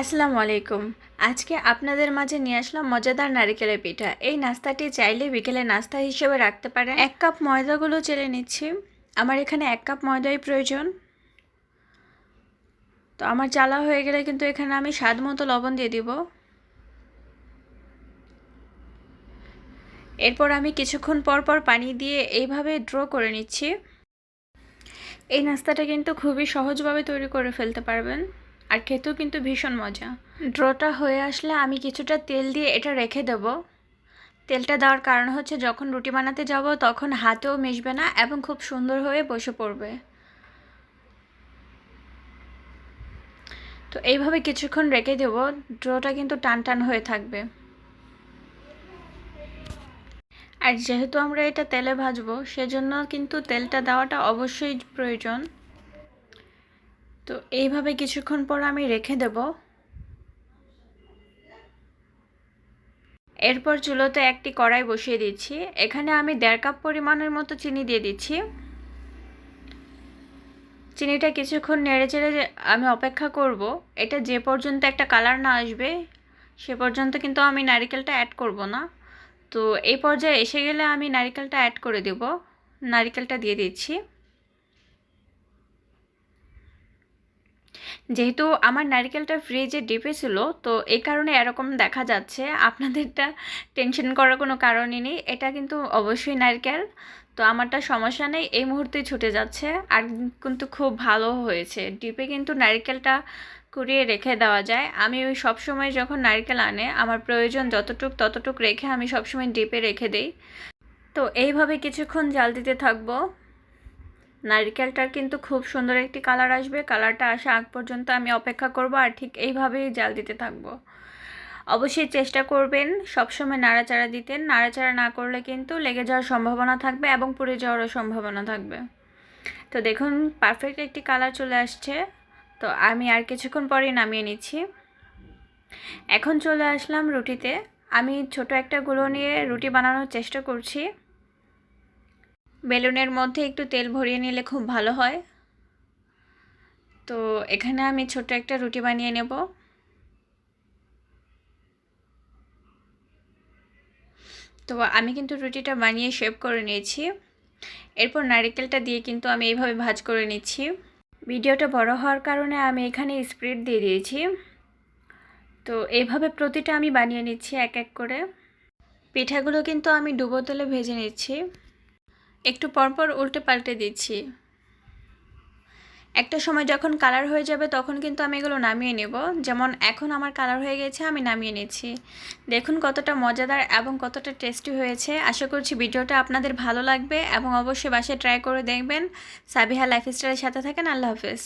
আসসালামু আলাইকুম। আজকে আপনাদের মাঝে নিয়ে আসলাম মজাদার নারিকেলের পিঠা। এই নাস্তাটি চাইলে বিকেলে নাস্তা হিসেবে রাখতে পারেন। এক কাপ ময়দাগুলো চেলে নিচ্ছি। আমার এখানে এক কাপ ময়দাই প্রয়োজন। তো আমার চালা হয়ে গেলে কিন্তু এখানে আমি স্বাদ মতো লবণ দিয়ে দিব। এরপর আমি কিছুক্ষণ পর পর পানি দিয়ে এইভাবে ড্র করে নিচ্ছি। এই নাস্তাটা কিন্তু খুবই সহজভাবে তৈরি করে ফেলতে পারবেন। আর খেতেও কিন্তু ভীষণ মজা। ড্রটা হয়ে আসলে আমি কিছুটা তেল দিয়ে এটা রেখে দেব। তেলটা দেওয়ার কারণ হচ্ছে যখন রুটি বানাতে যাব তখন হাতেও মিশবে না এবং খুব সুন্দর হয়ে বসে পড়বে। তো এইভাবে কিছুক্ষণ রেখে দেব, ড্রটা কিন্তু টান টান হয়ে থাকবে। আর যেহেতু আমরা এটা তেলে ভাজবো, সেজন্য কিন্তু তেলটা দেওয়াটা অবশ্যই প্রয়োজন। তো এইভাবে কিছুক্ষণ পর আমি রেখে দেব। এরপর চুলোতে একটি কড়াই বসিয়ে দিচ্ছি। এখানে আমি দেড় কাপ পরিমাণের মতো চিনি দিয়ে দিচ্ছি। চিনিটা কিছুক্ষণ নেড়ে চেড়ে আমি অপেক্ষা করব। এটা যে পর্যন্ত একটা কালার না আসবে, সে পর্যন্ত কিন্তু আমি নারিকেলটা অ্যাড করব না। তো এই পর্যায়ে এসে গেলে আমি নারিকেলটা অ্যাড করে দেব। নারিকেলটা দিয়ে দিচ্ছি। যেহেতু আমার নারিকেলটা ফ্রিজে ডিপে ছিল, তো এই কারণে এরকম দেখা যাচ্ছে। আপনাদেরটা টেনশন করার কোনো কারণই নেই। এটা কিন্তু অবশ্যই নারকেল। তো আমারটা সমস্যা নেই, এই মুহূর্তে ছুটে যাচ্ছে। আর কিন্তু খুব ভালো হয়েছে। ডিপে কিন্তু নারিকেলটা কুড়িয়ে রেখে দেওয়া যায়। আমি ওই সবসময় যখন নারকেল আনে, আমার প্রয়োজন যতটুক ততটুক রেখে আমি সবসময় ডিপে রেখে দিই। তো এইভাবে কিছুক্ষণ জাল দিতে থাকব। নারিকেলটার কিন্তু খুব সুন্দর একটি কালার আসবে। কালারটা আসা আগ পর্যন্ত আমি অপেক্ষা করব আর ঠিক এইভাবেই জাল দিতে থাকব। অবশ্যই চেষ্টা করবেন সবসময় নাড়াচাড়া দিতে নাড়াচাড়া না করলে কিন্তু লেগে যাওয়ার সম্ভাবনা থাকবে এবং পুড়ে যাওয়ারও সম্ভাবনা থাকবে। তো দেখুন পারফেক্ট একটি কালার চলে আসছে। তো আমি আর কিছুক্ষণ পরেই নামিয়ে নিচ্ছি। এখন চলে আসলাম রুটিতে। আমি ছোট একটা গুলো নিয়ে রুটি বানানোর চেষ্টা করছি। বেলুনের মধ্যে একটু তেল ভরিয়ে নিলে খুব ভালো হয়। তো এখানে আমি ছোট একটা রুটি বানিয়ে নেব। তো আমি কিন্তু রুটিটা বানিয়ে শেপ করে নিয়েছি। এরপর নারিকেলটা দিয়ে কিন্তু আমি এইভাবে ভাজ করে নিচ্ছি। ভিডিওটা বড় হওয়ার কারণে আমি এখানে স্প্রেড দিয়ে দিয়েছি। তো এইভাবে প্রতিটা আমি বানিয়ে নিচ্ছি এক এক করে। পিঠাগুলো কিন্তু আমি ডুবো তেলে ভেজে নিচ্ছি। একটু পরপর উল্টে পাল্টে দিচ্ছি। একটা সময় যখন কালার হয়ে যাবে তখন কিন্তু আমি এগুলো নামিয়ে নেব। যেমন এখন আমার কালার হয়ে গেছে, আমি নামিয়ে নিচ্ছি। দেখুন কতটা মজাদার এবং কতটা টেস্টি হয়েছে। আশা করছি ভিডিওটা আপনাদের ভালো লাগবে এবং অবশ্যই বাসায় ট্রাই করে দেখবেন। সাবিহা লাইফস্টাইলের সাথে থাকেন। আল্লাহ হাফেজ।